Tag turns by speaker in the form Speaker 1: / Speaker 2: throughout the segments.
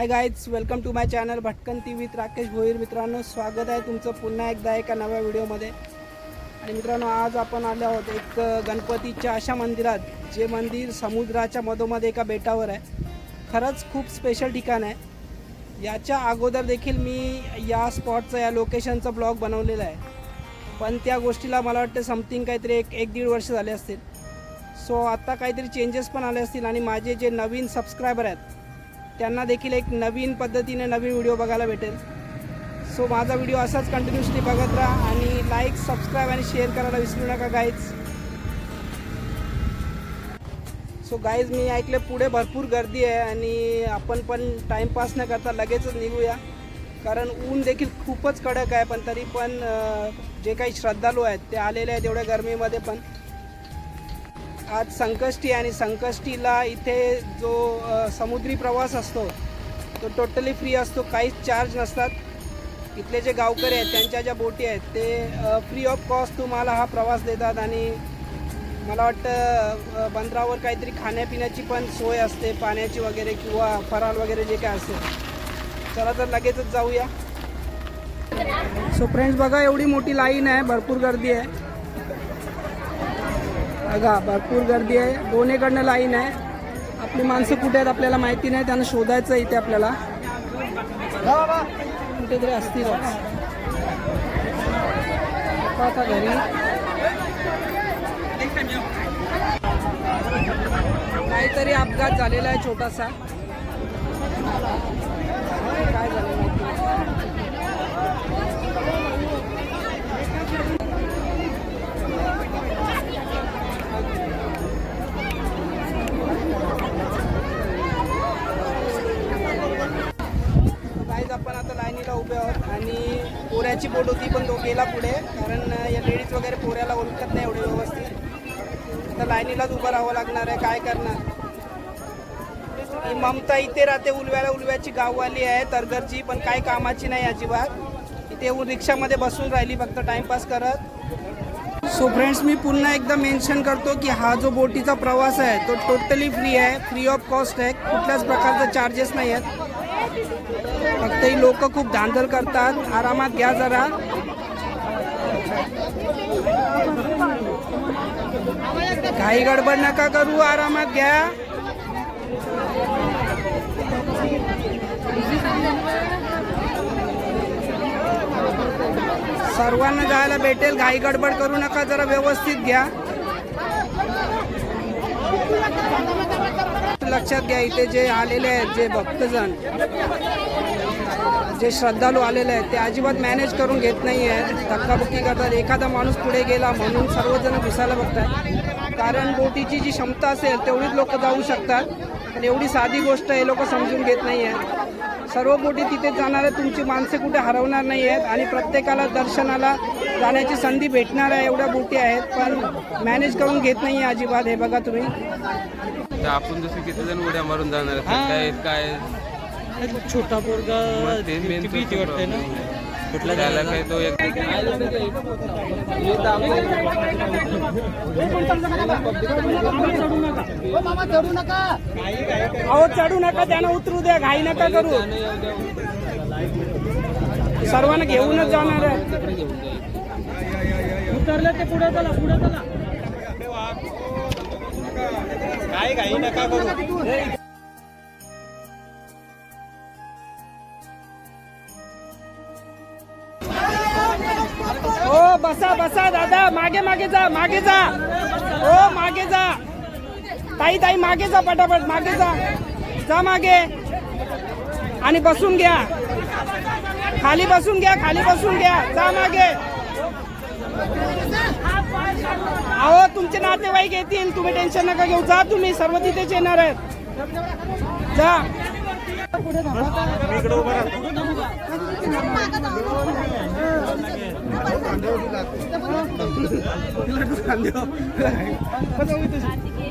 Speaker 1: Hi guys welcome to my channel भटकंती with Rakesh Bhoir मित्रांनो स्वागत आहे तुमचं पुन्हा एकदा एका नव्या व्हिडिओमध्ये. आणि मित्रांनो आज आपण आलो आहोत एक गणपतीच्या अशा मंदिरात जे मंदिर समुद्राच्या मधोमध एका बेटावर आहे. खरंच खूप स्पेशल ठिकाण आहे. याच्या अगोदर देखील मी या स्पॉटचा या लोकेशनचा ब्लॉग बनवलेला आहे. पण त्या गोष्टीला मला वाटतं समथिंग काहीतरी एक एक दीड वर्ष झाले असतील. सो आत्ता काहीतरी चेंजेस पण आले असतील आणि माझे जे नवीन सबस्क्रायबर आहेत त्यांना देखील एक नवीन पद्धतीने नवीन व्हिडिओ बघायला भेटेल. सो माझा व्हिडिओ असाच कंटिन्युअसली बघत राहा आणि लाईक सबस्क्राईब आणि शेअर करायला विसरू नका गाईज सो गाईज मी ऐकले पुढे भरपूर गर्दी आहे आणि आपण पण टाईमपास न करता लगेचच निघूया. कारण ऊन देखील खूपच कडक आहे पण तरी पण जे काही श्रद्धालू आहेत ते आलेले आहेत एवढ्या गरमीमध्ये पण. आज संकष्टी आहे आणि संकष्टीला इथे जो समुद्री प्रवास असतो तो टोटली फ्री असतो. काहीच चार्ज नसतात. इथले जे गावकरी आहेत त्यांच्या ज्या बोटी आहेत ते फ्री ऑफ कॉस्ट तुम्हाला हा प्रवास देतात आणि मला वाटतं बंदरावर काहीतरी खाण्यापिण्याची पण सोय असते पाण्याची वगैरे किंवा फराळ वगैरे जे काय असेल. चला तर लगेचच जाऊया. सो फ्रेंड्स बघा एवढी मोठी लाईन आहे भरपूर गर्दी आहे. बघा भरपूर गर्दी आहे. दोन्हीकडनं लाईन आहे. आपली माणसं कुठे आहेत आपल्याला माहिती नाही. त्यांना शोधायचं इथे आपल्याला. कुठेतरी असतील. आता घरी. काहीतरी अपघात झालेला आहे छोटासा काय झालं माहिती नाही. गाईज आपण आता लाईनीला उभे आहोत आणि पोऱ्याची बोट होती पण तो गेला पुढे कारण या लेडीज वगैरे पोऱ्याला ओळखत नाही एवढे व्यवस्थित. तर लाईनीलाच उभं राहावं लागणार आहे काय करणार? ही ममता इथे राहते उलव्याला उलव्याची गाववाली आहे तरगरची पण काय कामाची नाही अजिबात. इथे येऊन रिक्षामध्ये बसून राहिली फक्त टाइमपास करत. सो फ्रेंड्स मी पुन्हा एकदा मेन्शन करतो की हा जो बोटीचा प्रवास आहे तो टोटली फ्री आहे फ्री ऑफ कॉस्ट आहे. कुठल्याच प्रकारचा चार्जेस नाही आहेत. फक्त ही लोक खूप धांदल करतात. आरामात घ्या जरा. काही गडबड नका करू आरामात घ्या. सर्वांना जायला भेटेल घाई गडबड करू नका जरा व्यवस्थित घ्या. लक्षात घ्या इथे जे आलेले आहेत जे भक्तजण जे श्रद्धाळू आलेले आहेत ते अजिबात मॅनेज करून घेत नाही आहेत. धक्काबुक्की करतात. एखादा माणूस पुढे गेला म्हणून सर्वजण घुसायला बघतात कारण बोटीची जी क्षमता असेल तेवढीच लोक जाऊ शकतात. पण एवढी साधी गोष्ट हे लोक समजून घेत नाही आहेत. सर्व बोटी तिथे जाणारे तुमची माणसे कुठे हरवणार नाही आहेत. आणि प्रत्येकाला दर्शनाला जाण्याची संधी भेटणार आहे एवढ्या बोटी आहेत. पण मॅनेज करून घेत नाही आहे अजिबात. हे बघा तुम्ही.
Speaker 2: आपण जसं किती जण उड्या मारून जाणार आहेत काय काय
Speaker 3: छोटा पोरगा भीती
Speaker 2: तो
Speaker 3: वाटते ना. कुठला
Speaker 2: त्याला काय तो एक
Speaker 1: अहो चढू नका त्यांना उतरू द्या घाई नका करू. सर्वांना घेऊनच जाणार आहे.
Speaker 3: उतरलं ते पुढे चला पुढे चला. काय काही नका करू.
Speaker 1: बसा बसा दादा. मागे मागे जा मागे जा. हो मागे जा. ताई ताई मागे जा पटापट मागे जा. जा मागे. आणि बसून घ्या. खाली बसून घ्या खाली बसून घ्या. जा मागे. अहो तुमचे नातेवाईक येतील. तुम्ही टेन्शन नका घेऊ. जा तुम्ही. सर्व तिथेच येणार आहेत. जा.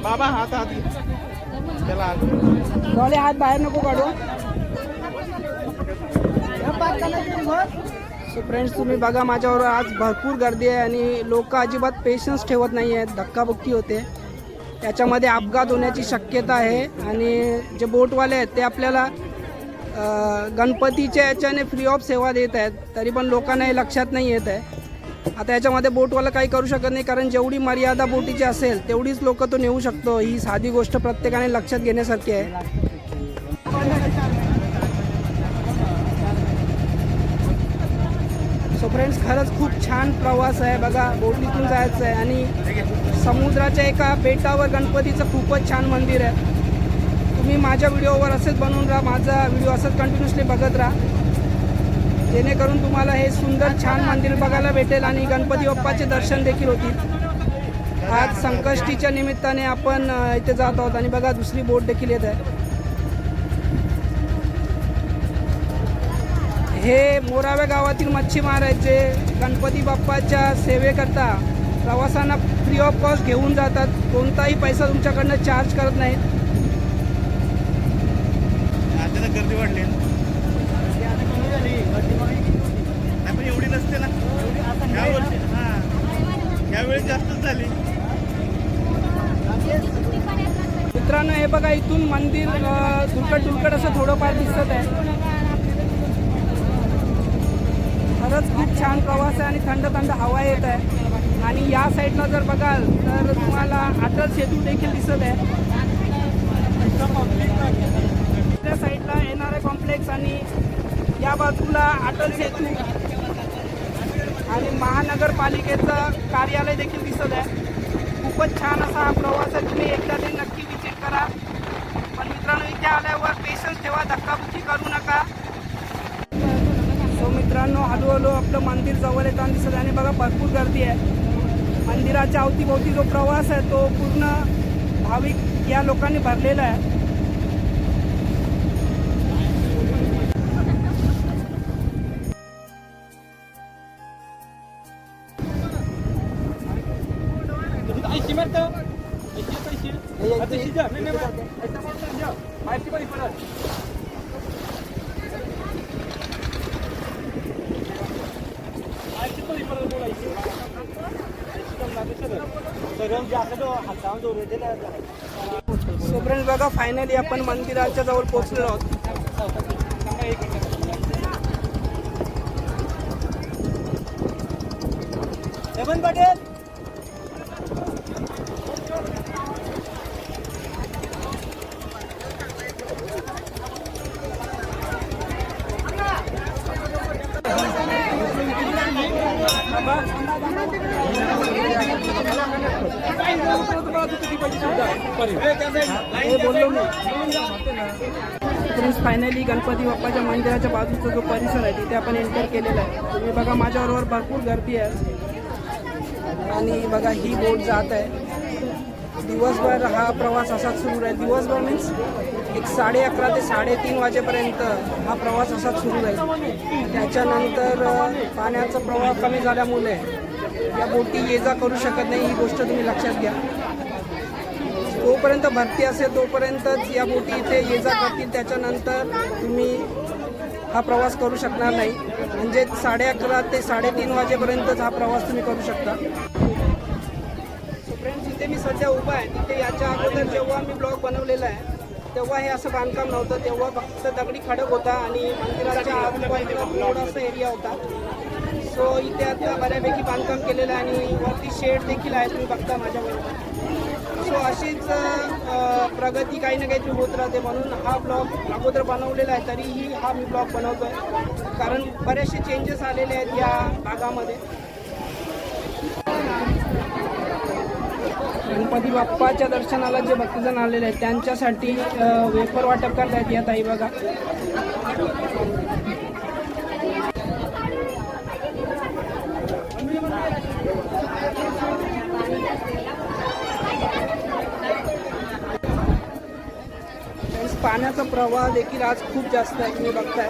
Speaker 3: बाबा हात हात. त्याला
Speaker 1: डोळे हात बाहेर नको काढू. सो फ्रेंड्स तुम्ही बघा माझ्यावर आज भरपूर गर्दी आहे आणि लोक अजिबात पेशन्स ठेवत नाही आहेत. धक्काबुक्की होते. त्याच्यामध्ये अपघात होण्याची शक्यता आहे आणि जे बोटवाले आहेत ते आपल्याला गणपतीच्या याच्याने फ्री ऑफ सेवा देत आहेत. तरी पण लोकांना हे लक्षात नाही येत आहे. आता याच्यामध्ये बोटवाला काही करू शकत नाही कारण जेवढी मर्यादा बोटीची असेल तेवढीच लोक तो नेऊ शकतो. ही साधी गोष्ट प्रत्येकाने लक्षात घेण्यासारखी आहे. सो फ्रेंड्स खरंच खूप छान प्रवास आहे. बघा बोटीतून जायचं आहे आणि समुद्राच्या एका बेटावर गणपतीचं खूपच छान मंदिर आहे. तुम्ही माझ्या व्हिडिओवर असंच बनवून राहा. माझा व्हिडिओ असंच कंटिन्युअसली बघत राहा. जेणेकरून तुम्हाला हे सुंदर छान मंदिर बघायला भेटेल आणि गणपती बाप्पाचे दर्शन देखील होतील. आज संकष्टीच्या निमित्ताने आपण इथे जात आहोत आणि बघा दुसरी बोट देखील येत आहे. हे मोराव्या गावातील मच्छीमार आहेत जे गणपती बाप्पाच्या सेवेकरता प्रवासांना फ्री ऑफ कॉस्ट घेऊन जातात. कोणताही पैसा तुमच्याकडनं चार्ज करत नाहीत.
Speaker 3: गर्दी वाढली. पण एवढी नसते ना. ह्या वर्षी हा. यावेळी जास्तच झाली.
Speaker 1: मित्रांनो हे बघा इथून मंदिर अ, तुलकट असं थोडंफार दिसत आहे. खरंच खूप छान प्रवास आहे आणि थंड थंड हवा येत आहे. आणि या साईडला जर बघाल तर तुम्हाला अटल सेतू देखील दिसत आहे. त्या साईडला एन कॉम्प्लेक्स आणि या बाजूला अटल सेतू आणि महानगरपालिकेचं कार्यालय देखील दिसत आहे. खूपच छान असा हा प्रवास आहे. तुम्ही एकदा ते नक्की विजिट करा. पण मित्रांनो इथे आल्यावर पेशन्स ठेवा. धक्काबुक्की करू नका. सो मित्रांनो हळूहळू आपलं मंदिर जवळ येताना दिसत आहे. आणि बघा भरपूर गर्दी आहे. मंदिराच्या अवतीभोवती जो प्रवास आहे तो पूर्ण भाविक या लोकांनी भरलेला आहे. सो फ्रेंड्स बघा फायनली आपण मंदिराच्या जवळ पोहोचलेलो आहोत.
Speaker 3: हेमंत पटेल
Speaker 1: हे बोललो मी फ्रेंड्स फायनली गणपती बाप्पाच्या मंदिराच्या बाजूचा जो परिसर आहे तिथे आपण एंटर केलेला आहे. तुम्ही बघा माझ्याबरोबर भरपूर गर्दी आहे. आणि बघा ही बोट जात आहे. दिवसभर हा प्रवास असाच सुरू राहील. दिवसभर मीन्स एक साडे अकरा ते साडेतीन वाजेपर्यंत हा प्रवास असाच सुरू राहील त्याच्यानंतर पाण्याचा प्रवाह कमी झाल्यामुळे या बोटी ये जा करू शकत नाही ही गोष्ट तुम्ही लक्षात घ्या. तोपर्यंत भरती असेल तोपर्यंतच या बोटी इथे ये जा करतील. त्याच्यानंतर तुम्ही हा प्रवास करू शकणार नाही. म्हणजे साडे अकरा ते साडेतीन वाजेपर्यंतच हा प्रवास तुम्ही करू शकता. फ्रेंड्स जिथे मी सध्या उभा आहे. तिथे याच्या अगोदर जेव्हा मी ब्लॉग बनवलेला आहे तेव्हा हे असं बांधकाम नव्हतं तेव्हा फक्त दगडी खडक होता आणि मंदिराच्या आजूबाजूला थोडासा एरिया होता. सो इथे आता बऱ्यापैकी बांधकाम केलेलं आहे आणि वरती शेड देखील आहे तुम्ही बघता माझ्याबरोबर सो अशीच प्रगती काही ना काहीतरी होत राहते म्हणून हा ब्लॉग अगोदर बनवलेला आहे तरीही हा मी ब्लॉग बनवतो आहे कारण बरेचसे चेंजेस आलेले आहेत या भागामध्ये. गणपती बाप्पाच्या दर्शनाला जे भक्तजण आलेले आहेत त्यांच्यासाठी वेफर वाटप करतायत या ताई बघा. पाण्याचा प्रवाह देखील आज खूप जास्त आहे तुम्ही बघताय.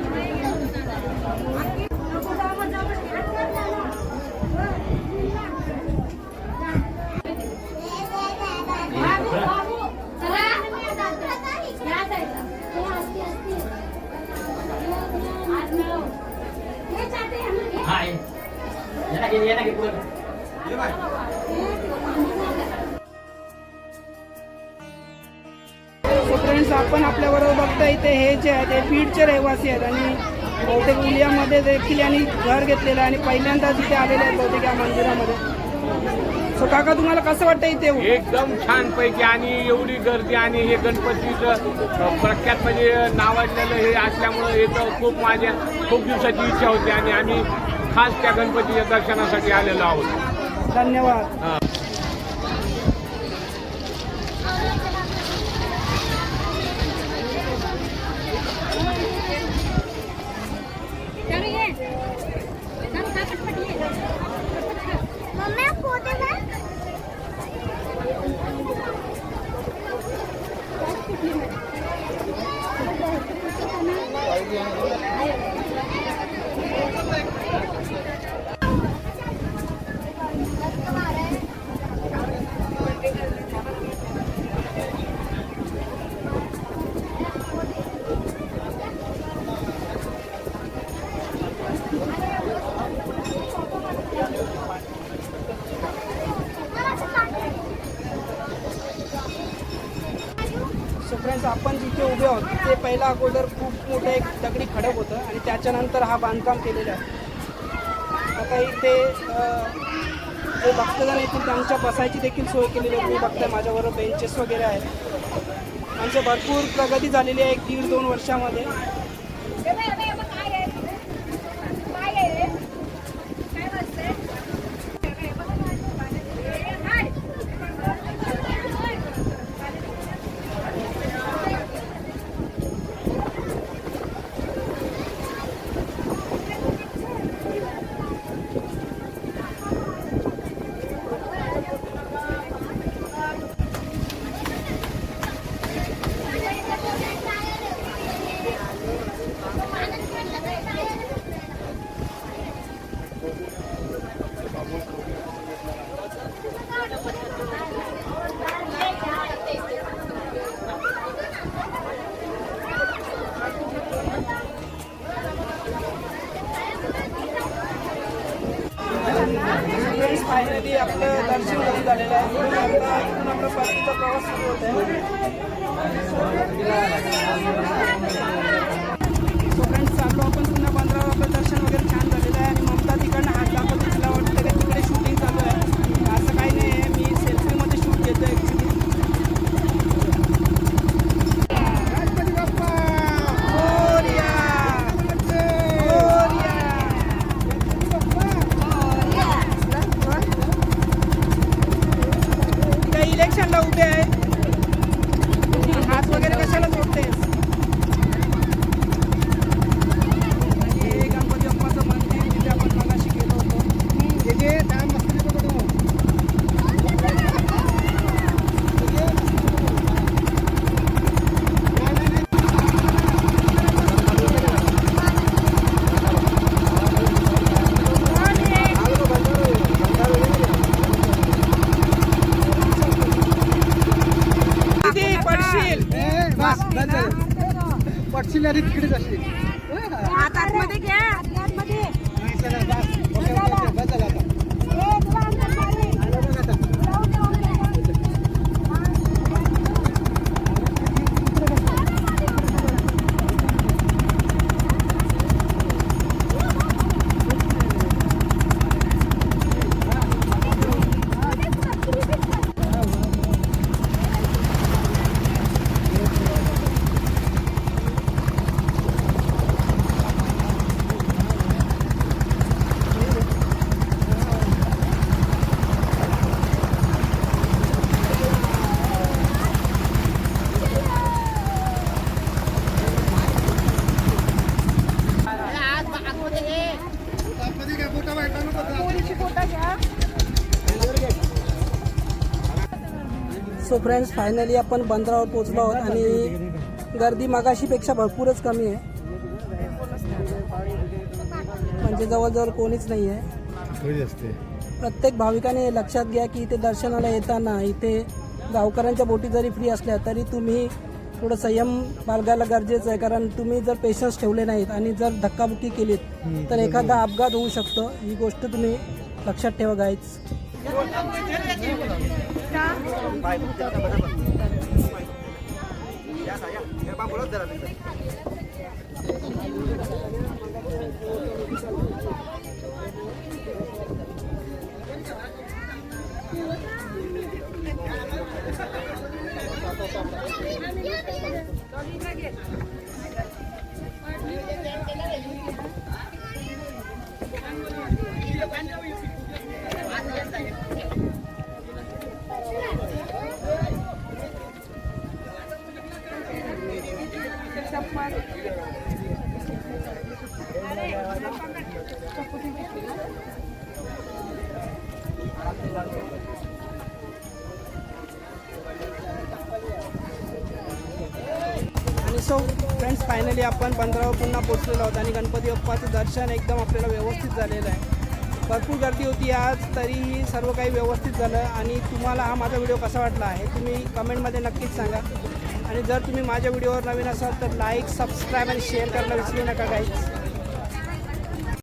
Speaker 1: बीडचे रहिवासी आहेत आणि बहुतेक उलियामध्ये देखील यांनी घर घेतलेलं आहे आणि पहिल्यांदाच इथे आलेले आहेत बहुतेक या मंदिरामध्ये. सो काका तुम्हाला कसं वाटतं इथे?
Speaker 4: एकदम छान पैकी आणि एवढी गर्दी आणि हे गणपतीचं प्रख्यात म्हणजे नावाजलेलं हे असल्यामुळं इथं खूप माझ्या खूप दिवसाची इच्छा होती आणि आम्ही खास त्या गणपतीच्या दर्शनासाठी आलेलो आहोत.
Speaker 1: धन्यवाद. Yeah. आहोत ते पहिला अगोदर खूप मोठं एक दगडी खडक होतं आणि त्याच्यानंतर हा बांधकाम केलेलं आहे. आता इथे जे भक्तजण येतील त्यांच्या बसायची देखील सोय केलेली आहे. तुम्ही बघताय माझ्याबरोबर बेंचेस वगैरे आहेत. आमची भरपूर प्रगती झालेली आहे एक दीड दोन वर्षामध्ये. फायनली आपलं दर्शन घरी झालेलं आहे. म्हणून आता इथून आपला परतीचा प्रवास सुरू होत आहे सो फ्रेंड्स चाललो आपण okay. जिल्ह्यात आणि
Speaker 5: तिकडेच असेल.
Speaker 1: फ्रेंड्स फायनली आपण बंदरावर पोचलो आहोत आणि गर्दी मगाशीपेक्षा भरपूरच कमी आहे. म्हणजे जवळजवळ कोणीच नाही आहे. प्रत्येक भाविकाने लक्षात घ्या की इथे दर्शनाला येताना इथे गावकऱ्यांच्या बोटी जरी फ्री असल्या तरी तुम्ही थोडं संयम बाळगायला गरजेचं आहे. कारण तुम्ही जर पेशन्स ठेवले नाहीत आणि जर धक्काबुक्की केलीत तर एखादा अपघात होऊ शकतो. ही गोष्ट तुम्ही लक्षात ठेवा Baik, jangan tambah-tambah. Ya ya bang itu. Thank you. Finally आपण बंदरावर पुन्हा पोचलेलो आहोत आणि गणपती बाप्पाचं दर्शन एकदम आपल्याला व्यवस्थित झालेलं आहे. भरपूर गर्दी होती आज तरीही सर्व काही व्यवस्थित झालं आणि तुम्हाला हा माझा व्हिडिओ कसा वाटला आहे तुम्ही कमेंटमध्ये नक्कीच सांगा. आणि जर तुम्ही माझ्या व्हिडिओवर नवीन असाल तर लाईक सबस्क्राईब आणि शेअर करायला विसरू नका काहीच